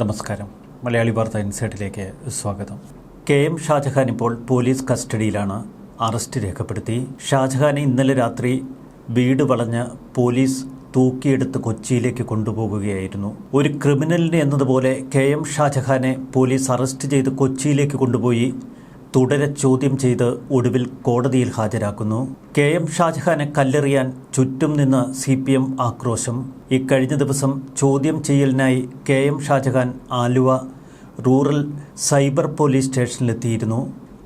നമസ്കാരം. മലയാളി വാർത്ത ഇൻസൈറ്റിലേക്ക് സ്വാഗതം. കെ എം ഷാജഹാൻ ഇപ്പോൾ പോലീസ് കസ്റ്റഡിയിലാണ് അറസ്റ്റ് രേഖപ്പെടുത്തി. ഷാജഹാനെ ഇന്നലെ രാത്രി വീട് വളഞ്ഞ് പോലീസ് തൂക്കിയെടുത്ത് കൊച്ചിയിലേക്ക് കൊണ്ടുപോകുകയായിരുന്നു. ഒരു ക്രിമിനലിനെ എന്നതുപോലെ കെ എം ഷാജഹാനെ പോലീസ് അറസ്റ്റ് ചെയ്ത് കൊച്ചിയിലേക്ക് കൊണ്ടുപോയി. തുടരെ ചോദ്യം ചെയ്ത് ഒടുവിൽ കോടതിയിൽ ഹാജരാക്കുന്നു. കെ എം ഷാജഹാനെ കല്ലെറിയാൻ ചുറ്റും നിന്ന് സി പി എം ആക്രോശം. ഇക്കഴിഞ്ഞ ദിവസം ചോദ്യം ചെയ്യലിനായി K M Shajahan Aluva rural cyber police സ്റ്റേഷനിലെത്തിയിരുന്നു.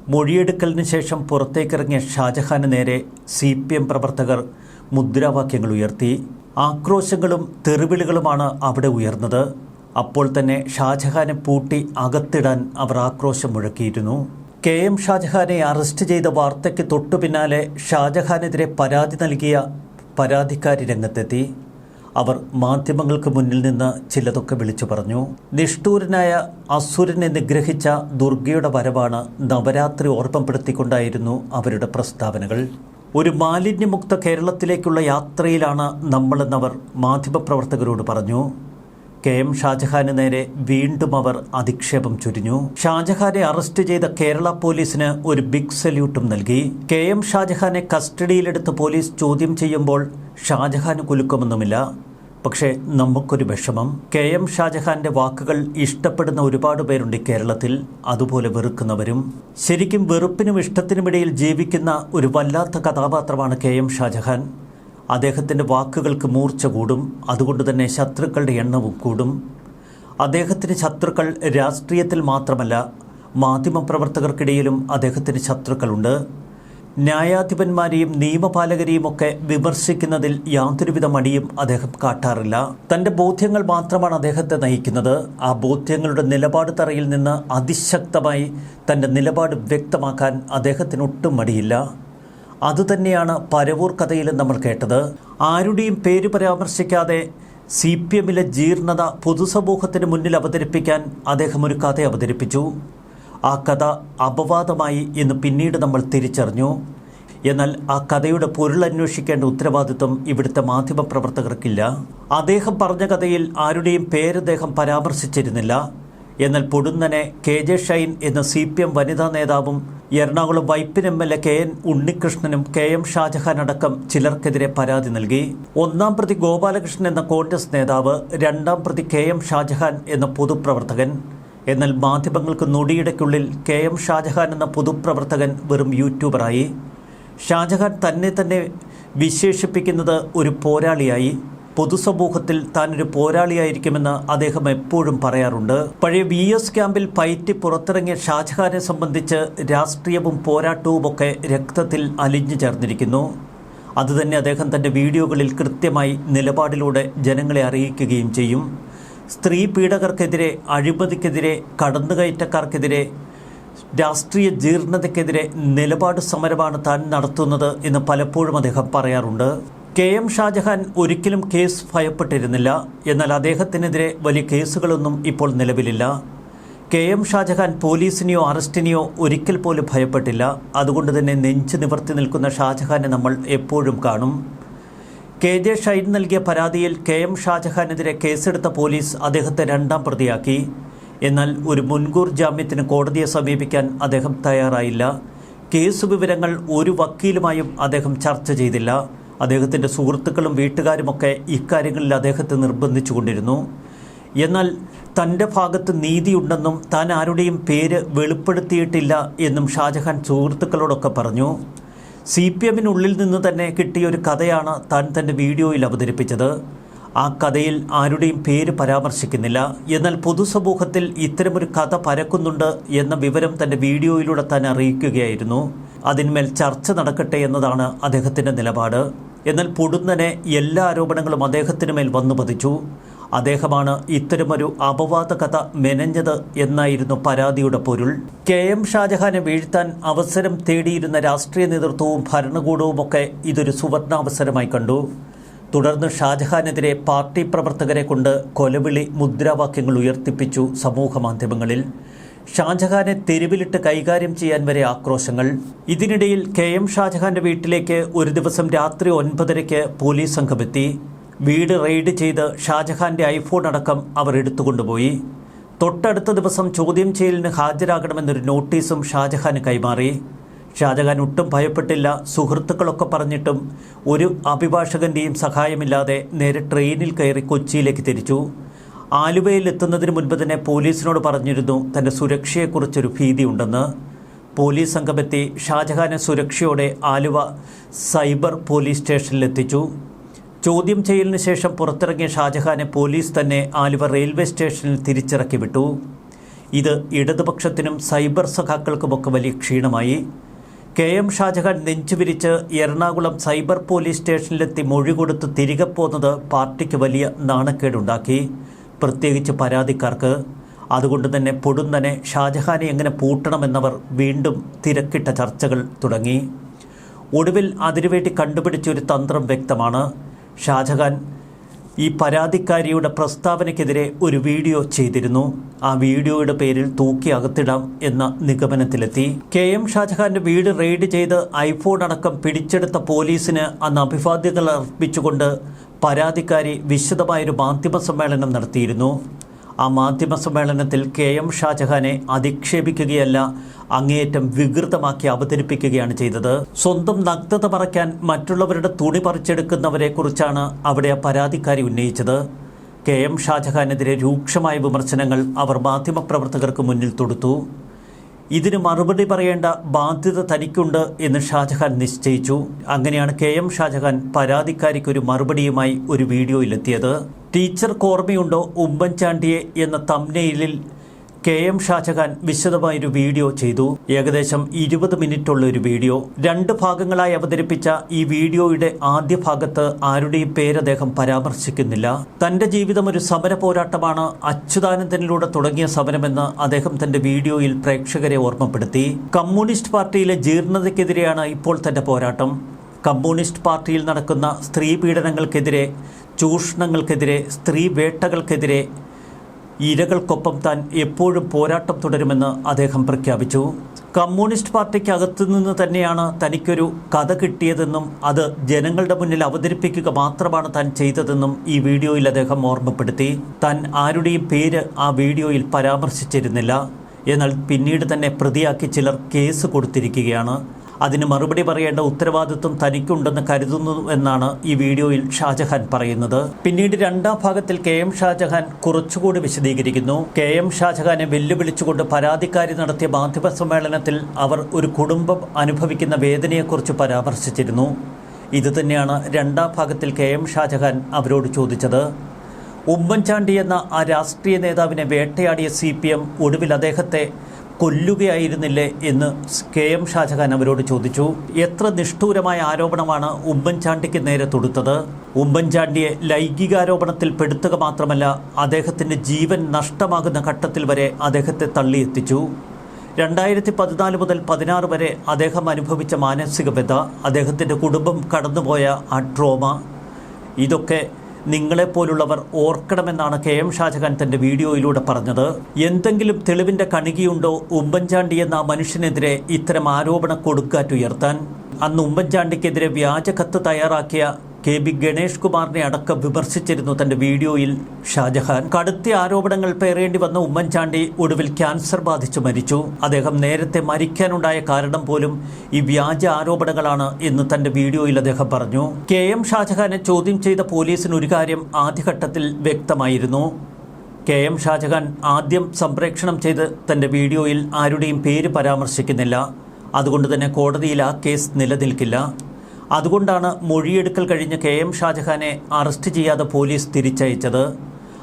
മൊഴിയെടുക്കലിന് ശേഷം പുറത്തേക്കിറങ്ങിയ ഷാജഹാന് നേരെ സി പി എം പ്രവർത്തകർ മുദ്രാവാക്യങ്ങൾ ഉയർത്തി. ആക്രോശങ്ങളും തെറിവിളികളുമാണ് അവിടെ ഉയർന്നത്. അപ്പോൾ തന്നെ ഷാജഹാനെ പൂട്ടി അകത്തിടാൻ അവർ ആക്രോശം മുഴക്കിയിരുന്നു. കെ എം ഷാജഹാനെ അറസ്റ്റ് ചെയ്ത വാർത്തയ്ക്ക് തൊട്ടു പിന്നാലെ ഷാജഹാനെതിരെ പരാതി നൽകിയ പരാതിക്കാരി രംഗത്തെത്തി. അവർ മാധ്യമങ്ങൾക്ക് മുന്നിൽ നിന്ന് ചിലതൊക്കെ വിളിച്ചു പറഞ്ഞു. നിഷ്ഠൂരനായ അസുരനെ നിഗ്രഹിച്ച ദുർഗയുടെ വരവാണ് നവരാത്രി ഓർമ്മപ്പെടുത്തിക്കൊണ്ടായിരുന്നു അവരുടെ പ്രസ്താവനകൾ. ഒരു മാലിന്യമുക്ത കേരളത്തിലേക്കുള്ള യാത്രയിലാണ് നമ്മളെന്നവർ മാധ്യമപ്രവർത്തകരോട് പറഞ്ഞു. കെ എം ഷാജഹാന് നേരെ വീണ്ടും അവർ അധിക്ഷേപം ചൊരിഞ്ഞു. ഷാജഹാനെ അറസ്റ്റ് ചെയ്ത കേരള പോലീസിന് ഒരു ബിഗ് സല്യൂട്ടും നൽകി. കെ എം ഷാജഹാനെ കസ്റ്റഡിയിലെടുത്ത് പോലീസ് ചോദ്യം ചെയ്യുമ്പോൾ ഷാജഹാന് കുലുക്കമൊന്നുമില്ല. പക്ഷേ നമുക്കൊരു വിഷമം. കെ എം ഷാജഹാന്റെ വാക്കുകൾ ഇഷ്ടപ്പെടുന്ന ഒരുപാട് പേരുണ്ട് കേരളത്തിൽ. അതുപോലെ വെറുക്കുന്നവരും. ശരിക്കും വെറുപ്പിനും ഇഷ്ടത്തിനുമിടയിൽ ജീവിക്കുന്ന ഒരു വല്ലാത്ത കഥാപാത്രമാണ് കെ എം ഷാജഹാൻ. അദ്ദേഹത്തിന്റെ വാക്കുകൾക്ക് മൂർച്ച കൂടും അതുകൊണ്ട് തന്നെ ശത്രുക്കളുടെ എണ്ണവും കൂടും. അദ്ദേഹത്തിന് ശത്രുക്കൾ രാഷ്ട്രീയത്തിൽ മാത്രമല്ല മാധ്യമപ്രവർത്തകർക്കിടയിലും അദ്ദേഹത്തിന് ശത്രുക്കളുണ്ട്. ന്യായാധിപന്മാരെയും നിയമപാലകരെയും ഒക്കെ വിമർശിക്കുന്നതിൽ യാതൊരുവിധ മടിയും അദ്ദേഹം കാട്ടാറില്ല. തന്റെ ബോധ്യങ്ങൾ മാത്രമാണ് അദ്ദേഹത്തെ നയിക്കുന്നത്. ആ ബോധ്യങ്ങളുടെ നിലപാട് തറയിൽ നിന്ന് അതിശക്തമായി തന്റെ നിലപാട് വ്യക്തമാക്കാൻ അദ്ദേഹത്തിന് ഒട്ടും മടിയില്ല. അതുതന്നെയാണ് പരവൂർ കഥയിലും നമ്മൾ കേട്ടത്. ആരുടെയും പേര് പരാമർശിക്കാതെ സി പി എമ്മിലെ ജീർണത പൊതുസമൂഹത്തിന് മുന്നിൽ അവതരിപ്പിക്കാൻ അദ്ദേഹം ഒരു കഥ അവതരിപ്പിച്ചു. ആ കഥ അപവാദമായി എന്ന് പിന്നീട് നമ്മൾ തിരിച്ചറിഞ്ഞു. എന്നാൽ ആ കഥയുടെ പൊരുളന്വേഷിക്കേണ്ട ഉത്തരവാദിത്വം ഇവിടുത്തെ മാധ്യമപ്രവർത്തകർക്കില്ല അദ്ദേഹം പറഞ്ഞ കഥയിൽ ആരുടെയും പേര് അദ്ദേഹം പരാമർശിച്ചിരുന്നില്ല. എന്നാൽ പൊടുന്നനെ കെ ജെ ഷൈൻ എന്ന സി പി എം വനിതാ നേതാവും Ernakulam Vypin M L A K N ഉണ്ണികൃഷ്ണനും K M Shajahan അടക്കം ചിലർക്കെതിരെ പരാതി നൽകി. ഒന്നാം പ്രതി ഗോപാലകൃഷ്ണൻ എന്ന കോൺഗ്രസ് നേതാവ് രണ്ടാം പ്രതി കെ എം ഷാജഹാൻ എന്ന പൊതുപ്രവർത്തകൻ. എന്നാൽ മാധ്യമങ്ങൾക്ക് നൊടിയിടയ്ക്കുള്ളിൽ കെ എം ഷാജഹാൻ എന്ന പൊതുപ്രവർത്തകൻ വെറും യൂട്യൂബറായി. ഷാജഹാൻ തന്നെ തന്നെ വിശേഷിപ്പിക്കുന്നത് ഒരു പോരാളിയായി. പൊതുസമൂഹത്തിൽ താനൊരു പോരാളിയായിരിക്കുമെന്ന് അദ്ദേഹം എപ്പോഴും പറയാറുണ്ട്. പഴയ വി എസ് ക്യാമ്പിൽ പയറ്റി പുറത്തിറങ്ങിയ ഷാജഹാനെ സംബന്ധിച്ച് രാഷ്ട്രീയവും പോരാട്ടവുമൊക്കെ രക്തത്തിൽ അലിഞ്ഞു ചേർന്നിരിക്കുന്നു. അതുതന്നെ അദ്ദേഹം തന്റെ വീഡിയോകളിൽ കൃത്യമായി നിലപാടിലൂടെ ജനങ്ങളെ അറിയിക്കുകയും ചെയ്യും. സ്ത്രീ പീഡകർക്കെതിരെ അഴിമതിക്കെതിരെ കടന്നുകയറ്റക്കാർക്കെതിരെ രാഷ്ട്രീയ ജീർണതയ്ക്കെതിരെ നിലപാട് സമരമാണ് താൻ നടത്തുന്നത് എന്ന് പലപ്പോഴും അദ്ദേഹം പറയാറുണ്ട്. കെ എം ഷാജഹാൻ ഒരിക്കലും കേസ് ഭയപ്പെട്ടിരുന്നില്ല. എന്നാൽ അദ്ദേഹത്തിനെതിരെ വലിയ കേസുകളൊന്നും ഇപ്പോൾ നിലവിലില്ല. കെ എം ഷാജഹാൻ പോലീസിനെയോ അറസ്റ്റിനെയോ ഒരിക്കൽ പോലും ഭയപ്പെട്ടില്ല. അതുകൊണ്ട് തന്നെ നെഞ്ചു നിവർത്തി നിൽക്കുന്ന ഷാജഹാനെ നമ്മൾ എപ്പോഴും കാണും. കെ ജെ ഷൈൻ നൽകിയ പരാതിയിൽ കെ എം ഷാജഹാനെതിരെ കേസെടുത്ത പോലീസ് അദ്ദേഹത്തെ രണ്ടാം പ്രതിയാക്കി. എന്നാൽ ഒരു മുൻകൂർ ജാമ്യത്തിന് കോടതിയെ സമീപിക്കാൻ അദ്ദേഹം തയ്യാറായില്ല. കേസ് വിവരങ്ങൾ ഒരു വക്കീലുമായും അദ്ദേഹം ചർച്ച ചെയ്തില്ല. അദ്ദേഹത്തിന്റെ സുഹൃത്തുക്കളും വീട്ടുകാരുമൊക്കെ ഇക്കാര്യങ്ങളിൽ അദ്ദേഹത്തെ നിർബന്ധിച്ചുകൊണ്ടിരുന്നു. എന്നാൽ തന്റെ ഭാഗത്ത് നീതിയുണ്ടെന്നും താൻ ആരുടെയും പേര് വെളിപ്പെടുത്തിയിട്ടില്ല എന്നും ഷാജഹാൻ സുഹൃത്തുക്കളോടൊക്കെ പറഞ്ഞു. സി പി എമ്മിനുള്ളിൽ നിന്ന് തന്നെ കിട്ടിയ ഒരു കഥയാണ് താൻ തന്റെ വീഡിയോയിൽ അവതരിപ്പിച്ചത്. ആ കഥയിൽ ആരുടെയും പേര് പരാമർശിക്കുന്നില്ല. എന്നാൽ പൊതുസമൂഹത്തിൽ ഇത്തരമൊരു കഥ പരക്കുന്നുണ്ട് എന്ന വിവരം തന്റെ വീഡിയോയിലൂടെ താൻ അറിയിക്കുകയായിരുന്നു. അതിന്മേൽ ചർച്ച നടക്കട്ടെ എന്നതാണ് അദ്ദേഹത്തിന്റെ നിലപാട്. എന്നാൽ പൊടുന്നനെ എല്ലാ ആരോപണങ്ങളും അദ്ദേഹത്തിന് മേൽ വന്നു പതിച്ചു. അദ്ദേഹമാണ് ഇത്തരമൊരു അപവാദ കഥ മെനഞ്ഞത് എന്നായിരുന്നു പരാതിയുടെ പൊരുൾ. കെ എം ഷാജഹാനെ വീഴ്ത്താൻ അവസരം തേടിയിരുന്ന രാഷ്ട്രീയ നേതൃത്വവും ഭരണകൂടവുമൊക്കെ ഇതൊരു സുവർണാവസരമായി കണ്ടു. തുടർന്ന് ഷാജഹാനെതിരെ പാർട്ടി പ്രവർത്തകരെ കൊണ്ട് കൊലവിളി മുദ്രാവാക്യങ്ങൾ ഉയർത്തിപ്പിച്ചു സമൂഹ മാധ്യമങ്ങളിൽ ഷാജഹാനെ തെരുവിലിട്ട് കൈകാര്യം ചെയ്യാൻ വരെ ആക്രോശങ്ങൾ. ഇതിനിടയിൽ കെ എം ഷാജഹാന്റെ വീട്ടിലേക്ക് ഒരു ദിവസം രാത്രി ഒൻപതരയ്ക്ക് പോലീസ് സംഘമെത്തി. വീട് റെയ്ഡ് ചെയ്ത് ഷാജഹാന്റെ ഐഫോൺ അടക്കം അവർ എടുത്തുകൊണ്ടുപോയി. തൊട്ടടുത്ത ദിവസം ചോദ്യം ചെയ്യലിന് ഹാജരാകണമെന്നൊരു നോട്ടീസും ഷാജഹാന് കൈമാറി. ഷാജഹാൻ ഒട്ടും ഭയപ്പെട്ടില്ല സുഹൃത്തുക്കളൊക്കെ പറഞ്ഞിട്ടും ഒരു അഭിഭാഷകന്റെയും സഹായമില്ലാതെ നേരെ ട്രെയിനിൽ കയറി കൊച്ചിയിലേക്ക് തിരിച്ചു. ആലുവയിൽ എത്തുന്നതിന് മുൻപ് തന്നെ പോലീസിനോട് പറഞ്ഞിരുന്നു തന്റെ സുരക്ഷയെക്കുറിച്ചൊരു ഭീതിയുണ്ടെന്ന്. പോലീസ് സംഘമെത്തി ഷാജഹാനെ സുരക്ഷയോടെ ആലുവ സൈബർ പോലീസ് സ്റ്റേഷനിലെത്തിച്ചു. ചോദ്യം ചെയ്യലിന് ശേഷം പുറത്തിറങ്ങിയ ഷാജഹാനെ പോലീസ് തന്നെ ആലുവ റെയിൽവേ സ്റ്റേഷനിൽ തിരിച്ചിറക്കി വിട്ടു. ഇത് ഇടതുപക്ഷത്തിനും സൈബർ സഖാക്കൾക്കുമൊക്കെ വലിയ ക്ഷീണമായി. കെ എം ഷാജഹാൻ നെഞ്ചുവിരിച്ച് എറണാകുളം സൈബർ പോലീസ് സ്റ്റേഷനിലെത്തി മൊഴി കൊടുത്ത് തിരികെ പോന്നത് പാർട്ടിക്ക് വലിയ നാണക്കേടുണ്ടാക്കി. പ്രത്യേകിച്ച് പരാതിക്കാർക്ക്. അതുകൊണ്ട് തന്നെ പൊടുന്നനെ ഷാജഹാനെ എങ്ങനെ പൂട്ടണമെന്നവർ വീണ്ടും തിരക്കിട്ട ചർച്ചകൾ തുടങ്ങി. ഒടുവിൽ അതിനുവേണ്ടി കണ്ടുപിടിച്ച ഒരു തന്ത്രം വ്യക്തമാണ്. ഷാജഹാൻ ഈ പരാതിക്കാരിയുടെ പ്രസ്താവനയ്ക്കെതിരെ ഒരു വീഡിയോ ചെയ്തിരുന്നു. ആ വീഡിയോയുടെ പേരിൽ തൂക്കി അകത്തിടാം എന്ന നിഗമനത്തിലെത്തി. കെ എം ഷാജഹാന്റെ വീട് റെയ്ഡ് ചെയ്ത് ഐഫോൺ അടക്കം പിടിച്ചെടുത്ത പോലീസിന് അന്ന് അഭിവാദ്യങ്ങൾ അർപ്പിച്ചുകൊണ്ട് പരാതിക്കാരി വിശദമായൊരു മാധ്യമ സമ്മേളനം നടത്തിയിരുന്നു. ആ മാധ്യമ സമ്മേളനത്തിൽ കെ എം ഷാജഹാനെ അധിക്ഷേപിക്കുകയല്ല അങ്ങേയറ്റം വികൃതമാക്കി അവതരിപ്പിക്കുകയാണ് ചെയ്തത്. സ്വന്തം നഗ്നത മറയ്ക്കാൻ മറ്റുള്ളവരുടെ തുണി പറിച്ചെടുക്കുന്നവരെക്കുറിച്ചാണ് അവിടെ ആ പരാതിക്കാരി ഉന്നയിച്ചത്. കെ എം ഷാജഹാനെതിരെ രൂക്ഷമായ വിമർശനങ്ങൾ അവർ മാധ്യമപ്രവർത്തകർക്ക് മുന്നിൽ തൊടുത്തു. ഇതിന് മറുപടി പറയേണ്ട ബാധ്യത തനിക്കുണ്ട് എന്ന് ഷാജഹാൻ നിശ്ചയിച്ചു. അങ്ങനെയാണ് കെ എം ഷാജഹാൻ പരാതിക്കാരിക്ക് ഒരു മറുപടിയുമായി ഒരു വീഡിയോയിലെത്തിയത്. ടീച്ചർ ഓർമ്മയുണ്ടോ ഉമ്മൻചാണ്ടിയെ എന്ന തമ്നയിലിൽ കെ എം ഷാജഹാൻ വിശദമായൊരു വീഡിയോ ചെയ്തു. ഏകദേശം ഇരുപത് മിനിറ്റുള്ള ഒരു വീഡിയോ. രണ്ട് ഭാഗങ്ങളായി അവതരിപ്പിച്ച ഈ വീഡിയോയുടെ ആദ്യ ഭാഗത്ത് ആരുടെയും പേര് അദ്ദേഹം പരാമർശിക്കുന്നില്ല. തന്റെ ജീവിതം ഒരു സമര പോരാട്ടമാണ്. അച്യുതാനന്ദനിലൂടെ തുടങ്ങിയ സമരമെന്ന് അദ്ദേഹം തന്റെ വീഡിയോയിൽ പ്രേക്ഷകരെ ഓർമ്മപ്പെടുത്തി. കമ്മ്യൂണിസ്റ്റ് പാർട്ടിയിലെ ജീർണതയ്ക്കെതിരെയാണ് ഇപ്പോൾ തന്റെ പോരാട്ടം. കമ്മ്യൂണിസ്റ്റ് പാർട്ടിയിൽ നടക്കുന്ന സ്ത്രീ പീഡനങ്ങൾക്കെതിരെ ചൂഷണങ്ങൾക്കെതിരെ സ്ത്രീ വേട്ടകൾക്കെതിരെ ഇരകൾക്കൊപ്പം താൻ എപ്പോഴും പോരാട്ടം തുടരുമെന്ന് അദ്ദേഹം പ്രഖ്യാപിച്ചു. കമ്മ്യൂണിസ്റ്റ് പാർട്ടിക്കകത്തു നിന്ന് തന്നെയാണ് തനിക്കൊരു കഥ കിട്ടിയതെന്നും അത് ജനങ്ങളുടെ മുന്നിൽ അവതരിപ്പിക്കുക മാത്രമാണ് താൻ ചെയ്തതെന്നും ഈ വീഡിയോയിൽ അദ്ദേഹം ഓർമ്മപ്പെടുത്തി. താൻ ആരുടെയും പേര് ആ വീഡിയോയിൽ പരാമർശിച്ചിരുന്നില്ല. എന്നാൽ പിന്നീട് തന്നെ പ്രതിയാക്കി ചിലർ കേസ് കൊടുത്തിരിക്കുകയാണ്. അതിന് മറുപടി പറയേണ്ട ഉത്തരവാദിത്വം തനിക്കുണ്ടെന്ന് കരുതുന്നു എന്നാണ് ഈ വീഡിയോയിൽ ഷാജഹാൻ പറയുന്നത്. പിന്നീട് രണ്ടാം ഭാഗത്തിൽ കെ എം ഷാജഹാൻ കുറച്ചുകൂടി വിശദീകരിക്കുന്നു. കെ എം ഷാജഹാനെ വെല്ലുവിളിച്ചുകൊണ്ട് പരാതിക്കാരി നടത്തിയ മാധ്യമ സമ്മേളനത്തിൽ അവർ ഒരു കുടുംബം അനുഭവിക്കുന്ന വേദനയെക്കുറിച്ച് പരാമർശിച്ചിരുന്നു. ഇതുതന്നെയാണ് രണ്ടാം ഭാഗത്തിൽ കെ എം ഷാജഹാൻ അവരോട് ചോദിച്ചത്. ഉമ്മൻചാണ്ടി എന്ന ആ രാഷ്ട്രീയ നേതാവിനെ വേട്ടയാടിയ സി പി എം ഒടുവിൽ അദ്ദേഹത്തെ കൊല്ലുകയായിരുന്നില്ലേ എന്ന് കെ എം ഷാജഹാൻ അവരോട് ചോദിച്ചു. എത്ര നിഷ്ഠൂരമായ ആരോപണമാണ് ഉമ്മൻചാണ്ടിക്ക് നേരെ തൊടുത്തത്? ഉമ്മൻചാണ്ടിയെ ലൈംഗികാരോപണത്തിൽ പെടുത്തുക മാത്രമല്ല അദ്ദേഹത്തിന്റെ ജീവൻ നഷ്ടമാകുന്ന ഘട്ടത്തിൽ വരെ അദ്ദേഹത്തെ തള്ളിയെത്തിച്ചു. രണ്ടായിരത്തി പതിനാല് മുതൽ പതിനാറ് വരെ അദ്ദേഹം അനുഭവിച്ച മാനസിക വ്യത അദ്ദേഹത്തിന്റെ കുടുംബം കടന്നുപോയ ആ ട്രോമ ഇതൊക്കെ നിങ്ങളെപ്പോലുള്ളവർ ഓർക്കണമെന്നാണ് കെ എം ഷാജഹാൻ തന്റെ വീഡിയോയിലൂടെ പറഞ്ഞത്. എന്തെങ്കിലും തെളിവിന്റെ കണികയുണ്ടോ ഉമ്മൻചാണ്ടി എന്ന മനുഷ്യനെതിരെ ഇത്തരം ആരോപണ കൊടുക്കാറ്റുയർത്താൻ അന്ന് ഉമ്മൻചാണ്ടിക്കെതിരെ വ്യാജ കത്ത് തയ്യാറാക്കിയ കെ ബി ഗണേഷ് കുമാറിനെ അടക്കം വിമർശിച്ചിരുന്നു തന്റെ വീഡിയോയിൽ ഷാജഹാൻ. കടുത്ത ആരോപണങ്ങൾ പേറേണ്ടി വന്ന ഉമ്മൻചാണ്ടി ഒടുവിൽ ക്യാൻസർ ബാധിച്ചു മരിച്ചു. അദ്ദേഹം നേരത്തെ മരിക്കാനുണ്ടായ കാരണം പോലും ഈ വ്യാജ ആരോപണങ്ങളാണ് എന്ന് തന്റെ വീഡിയോയിൽ അദ്ദേഹം പറഞ്ഞു. കെ എം ഷാജഹാനെ ചോദ്യം ചെയ്ത പോലീസിന് ഒരു കാര്യം ആദ്യഘട്ടത്തിൽ വ്യക്തമായിരുന്നു. കെ എം ഷാജഹാൻ ആദ്യം സംപ്രേക്ഷണം ചെയ്ത് തന്റെ വീഡിയോയിൽ ആരുടെയും പേര് പരാമർശിക്കുന്നില്ല. അതുകൊണ്ട് തന്നെ കോടതിയിൽ ആ കേസ് നിലനിൽക്കില്ല. അതുകൊണ്ടാണ് മൊഴിയെടുക്കൽ കഴിഞ്ഞ കെ എം ഷാജഹാനെ അറസ്റ്റ് ചെയ്യാതെ പോലീസ് തിരിച്ചയച്ചത്.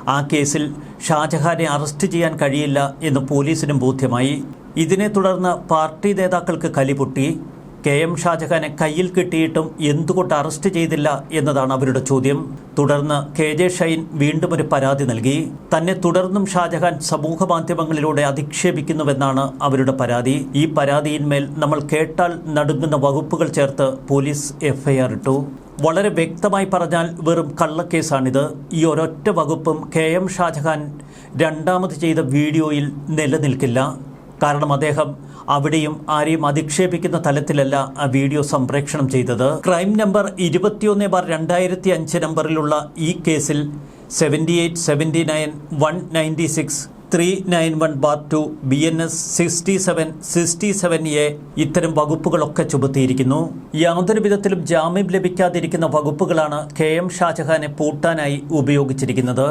ആ കേസിൽ ഷാജഹാനെ അറസ്റ്റ് ചെയ്യാൻ കഴിയില്ല എന്ന് പോലീസിനും ബോധ്യമായി. ഇതിനെ തുടർന്ന് പാർട്ടി നേതാക്കൾക്ക് കലിപൊട്ടി കെ എം ഷാജഹാനെ കയ്യിൽ കിട്ടിയിട്ടും എന്തുകൊണ്ട് അറസ്റ്റ് ചെയ്തില്ല എന്നതാണ് അവരുടെ ചോദ്യം. തുടർന്ന് കെ ജെ ഷൈൻ വീണ്ടും ഒരു പരാതി നൽകി. തന്നെ തുടർന്നും ഷാജഹാൻ സമൂഹ മാധ്യമങ്ങളിലൂടെ അധിക്ഷേപിക്കുന്നുവെന്നാണ് അവരുടെ പരാതി. ഈ പരാതിയിന്മേൽ നമ്മൾ കേട്ടാൽ നടുങ്ങുന്ന വകുപ്പുകൾ ചേർത്ത് പോലീസ് എഫ്ഐആർ ഇട്ടു. വളരെ വ്യക്തമായി പറഞ്ഞാൽ വെറും കള്ളക്കേസാണിത്. ഈ ഒരൊറ്റ വകുപ്പും കെ എം ഷാജഹാൻ രണ്ടാമത് ചെയ്ത വീഡിയോയിൽ നിലനിൽക്കില്ല. കാരണം അദ്ദേഹം അവിടെയും ആരെയും അധിക്ഷേപിക്കുന്ന തലത്തിലല്ല ആ വീഡിയോ സംപ്രേക്ഷണം ചെയ്തത്. ക്രൈം നമ്പർ ഇരുപത്തിയൊന്ന് ബാർ രണ്ടായിരത്തി അഞ്ച് നമ്പറിലുള്ള ഈ കേസിൽ seventy eight seventy nine one ninety six three nine one bar two B N S sixty seven sixty seven A ഇത്തരം വകുപ്പുകളൊക്കെ ചുമത്തിയിരിക്കുന്നു. യാതൊരു വിധത്തിലും ജാമ്യം ലഭിക്കാതിരിക്കുന്ന വകുപ്പുകളാണ് കെ എം ഷാജഹാനെ പൂട്ടാനായി ഉപയോഗിച്ചിരിക്കുന്നത്.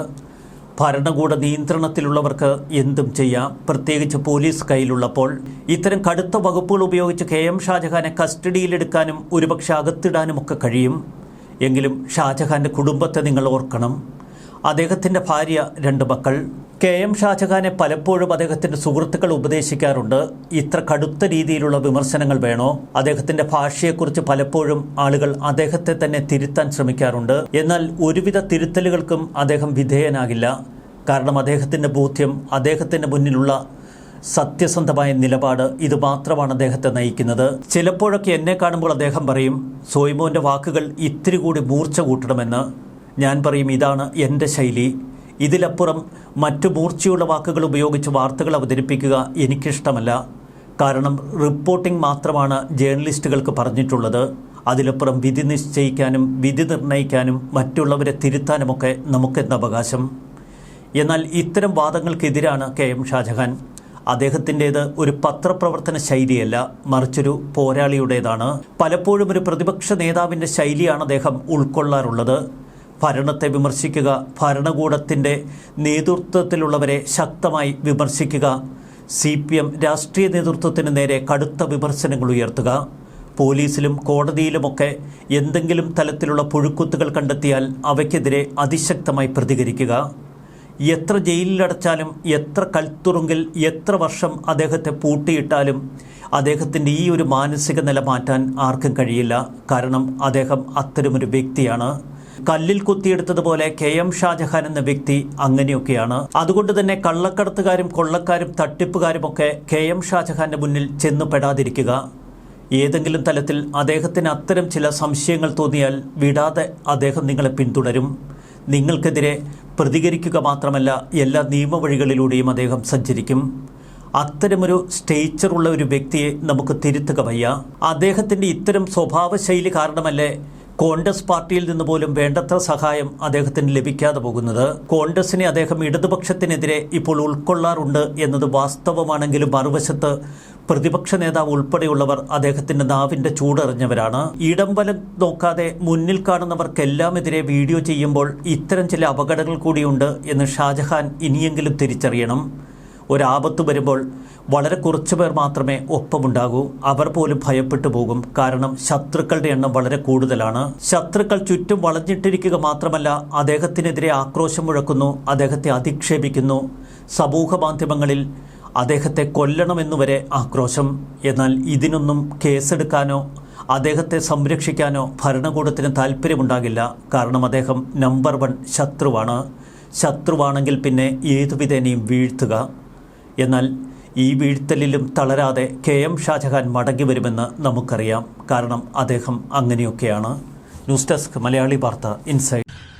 ഭരണകൂട നിയന്ത്രണത്തിലുള്ളവർക്ക് എന്തും ചെയ്യാം. പ്രത്യേകിച്ച് പോലീസ് കയ്യിലുള്ളപ്പോൾ. ഇത്തരം കടുത്ത വകുപ്പുകൾ ഉപയോഗിച്ച് കെ എം ഷാജഹാനെ കസ്റ്റഡിയിലെടുക്കാനും ഒരുപക്ഷെ അകത്തിടാനുമൊക്കെ കഴിയും. എങ്കിലും ഷാജഹാന്റെ കുടുംബത്തെ നിങ്ങൾ ഓർക്കണം. അദ്ദേഹത്തിന്റെ ഭാര്യ രണ്ട് മക്കൾ. കെ എം ഷാജഹാനെ പലപ്പോഴും അദ്ദേഹത്തിന്റെ സുഹൃത്തുക്കൾ ഉപദേശിക്കാറുണ്ട്. ഇത്ര കടുത്ത രീതിയിലുള്ള വിമർശനങ്ങൾ വേണോ? അദ്ദേഹത്തിന്റെ ഭാഷയെക്കുറിച്ച് പലപ്പോഴും ആളുകൾ അദ്ദേഹത്തെ തന്നെ തിരുത്താൻ ശ്രമിക്കാറുണ്ട്. എന്നാൽ ഒരുവിധ തിരുത്തലുകൾക്കും അദ്ദേഹം വിധേയനാകില്ല. കാരണം അദ്ദേഹത്തിന്റെ ബോധ്യം അദ്ദേഹത്തിന്റെ മുന്നിലുള്ള സത്യസന്ധമായ നിലപാട് ഇത് മാത്രമാണ് അദ്ദേഹത്തെ നയിക്കുന്നത്. ചിലപ്പോഴൊക്കെ എന്നെ കാണുമ്പോൾ അദ്ദേഹം പറയും സോയ്മോന്റെ വാക്കുകൾ ഇത്തിരി കൂടി മൂർച്ച കൂട്ടണമെന്ന്. ഞാൻ പറയും ഇതാണ് എന്റെ ശൈലി. ഇതിലപ്പുറം മറ്റു മൂർച്ചയുള്ള വാക്കുകൾ ഉപയോഗിച്ച് വാർത്തകൾ അവതരിപ്പിക്കുക എനിക്കിഷ്ടമല്ല. കാരണം റിപ്പോർട്ടിംഗ് മാത്രമാണ് ജേർണലിസ്റ്റുകൾക്ക് പറഞ്ഞിട്ടുള്ളത്. അതിലപ്പുറം വിധി നിശ്ചയിക്കാനും വിധി നിർണയിക്കാനും മറ്റുള്ളവരെ തിരുത്താനുമൊക്കെ നമുക്കെന്ന അവകാശം? എന്നാൽ ഇത്തരം വാദങ്ങൾക്കെതിരാണ് കെ എം ഷാജഹാൻ. അദ്ദേഹത്തിന്റേത് ഒരു പത്രപ്രവർത്തന ശൈലിയല്ല മറിച്ചൊരു പോരാളിയുടേതാണ്. പലപ്പോഴും ഒരു പ്രതിപക്ഷ നേതാവിന്റെ ശൈലിയാണ് അദ്ദേഹം ഉൾക്കൊള്ളാറുള്ളത്. ഭരണത്തെ വിമർശിക്കുക ഭരണകൂടത്തിന്റെ നേതൃത്വത്തിലുള്ളവരെ ശക്തമായി വിമർശിക്കുക സി പി എം രാഷ്ട്രീയ നേതൃത്വത്തിന് നേരെ കടുത്ത വിമർശനങ്ങൾ ഉയർത്തുക. പോലീസിലും കോടതിയിലുമൊക്കെ എന്തെങ്കിലും തലത്തിലുള്ള പുഴുക്കുത്തുകൾ കണ്ടെത്തിയാൽ അവയ്ക്കെതിരെ അതിശക്തമായി പ്രതികരിക്കുക. എത്ര ജയിലിലടച്ചാലും എത്ര കൽത്തുറുങ്കിൽ എത്ര വർഷം അദ്ദേഹത്തെ പൂട്ടിയിട്ടാലും അദ്ദേഹത്തിന്റെ ഈ ഒരു മാനസിക നില മാറ്റാൻ ആർക്കും കഴിയില്ല. കാരണം അദ്ദേഹം അത്തരമൊരു വ്യക്തിയാണ്. കല്ലിൽ കുത്തിയെടുത്തതുപോലെ കെ എം ഷാജഹാൻ എന്ന വ്യക്തി അങ്ങനെയൊക്കെയാണ്. അതുകൊണ്ട് തന്നെ കള്ളക്കടത്തുകാരും കൊള്ളക്കാരും തട്ടിപ്പുകാരുമൊക്കെ കെ എം ഷാജഹാന്റെ മുന്നിൽ ചെന്നുപെടാതിരിക്കുക ഏതെങ്കിലും തലത്തിൽ അദ്ദേഹത്തിന് അത്തരം ചില സംശയങ്ങൾ തോന്നിയാൽ വിടാതെ അദ്ദേഹം നിങ്ങളെ പിന്തുടരും. നിങ്ങൾക്കെതിരെ പ്രതികരിക്കുക മാത്രമല്ല എല്ലാ നിയമവഴികളിലൂടെയും അദ്ദേഹം സഞ്ചരിക്കും. അത്തരമൊരു സ്റ്റേച്ചറുള്ള ഒരു വ്യക്തിയെ നമുക്ക് തിരുത്തുക വയ്യ. അദ്ദേഹത്തിന്റെ ഇത്തരം സ്വഭാവശൈലി കാരണമല്ലേ കോൺഗ്രസ് പാർട്ടിയിൽ നിന്ന് പോലും വേണ്ടത്ര സഹായം അദ്ദേഹത്തിന് ലഭിക്കാതെ പോകുന്നത്. കോൺഗ്രസിനെ അദ്ദേഹം ഇടതുപക്ഷത്തിനെതിരെ ഇപ്പോൾ ഉൾക്കൊള്ളാറുണ്ട് എന്നത് വാസ്തവമാണെങ്കിലും മറുവശത്ത് പ്രതിപക്ഷ നേതാവ് ഉൾപ്പെടെയുള്ളവർ അദ്ദേഹത്തിന്റെ നാവിന്റെ ചൂടറിഞ്ഞവരാണ്. ഇടംബലം നോക്കാതെ മുന്നിൽ കാണുന്നവർക്കെല്ലാം എതിരെ വീഡിയോ ചെയ്യുമ്പോൾ ഇത്തരം ചില അപകടങ്ങൾ കൂടിയുണ്ട് എന്ന് ഷാജഹാൻ ഇനിയെങ്കിലും തിരിച്ചറിയണം. ഒരാപത്ത് വരുമ്പോൾ വളരെ കുറച്ച് പേർ മാത്രമേ ഒപ്പമുണ്ടാകൂ. അവർ പോലും ഭയപ്പെട്ടു പോകും. കാരണം ശത്രുക്കളുടെ എണ്ണം വളരെ കൂടുതലാണ്. ശത്രുക്കൾ ചുറ്റും വളഞ്ഞിട്ടിരിക്കുക മാത്രമല്ല അദ്ദേഹത്തിനെതിരെ ആക്രോശം മുഴക്കുന്നു അദ്ദേഹത്തെ അധിക്ഷേപിക്കുന്നു. സമൂഹ മാധ്യമങ്ങളിൽ അദ്ദേഹത്തെ കൊല്ലണമെന്നുവരെ ആക്രോശം. എന്നാൽ ഇതിനൊന്നും കേസെടുക്കാനോ അദ്ദേഹത്തെ സംരക്ഷിക്കാനോ ഭരണകൂടത്തിന് താല്പര്യമുണ്ടാകില്ല കാരണം അദ്ദേഹം നമ്പർ വൺ ശത്രുവാണ്. ശത്രുവാണെങ്കിൽ പിന്നെ ഏതുവിധേനയും വീഴ്ത്തുക. എന്നാൽ ഈ വീഴ്ത്തലിലും തളരാതെ കെ എം ഷാജഹാൻ മടങ്ങി വരുമെന്ന് നമുക്കറിയാം. കാരണം അദ്ദേഹം അങ്ങനെയൊക്കെയാണ്. ന്യൂസ് ഡെസ്ക് മലയാളി വാർത്ത ഇൻസൈഡ്.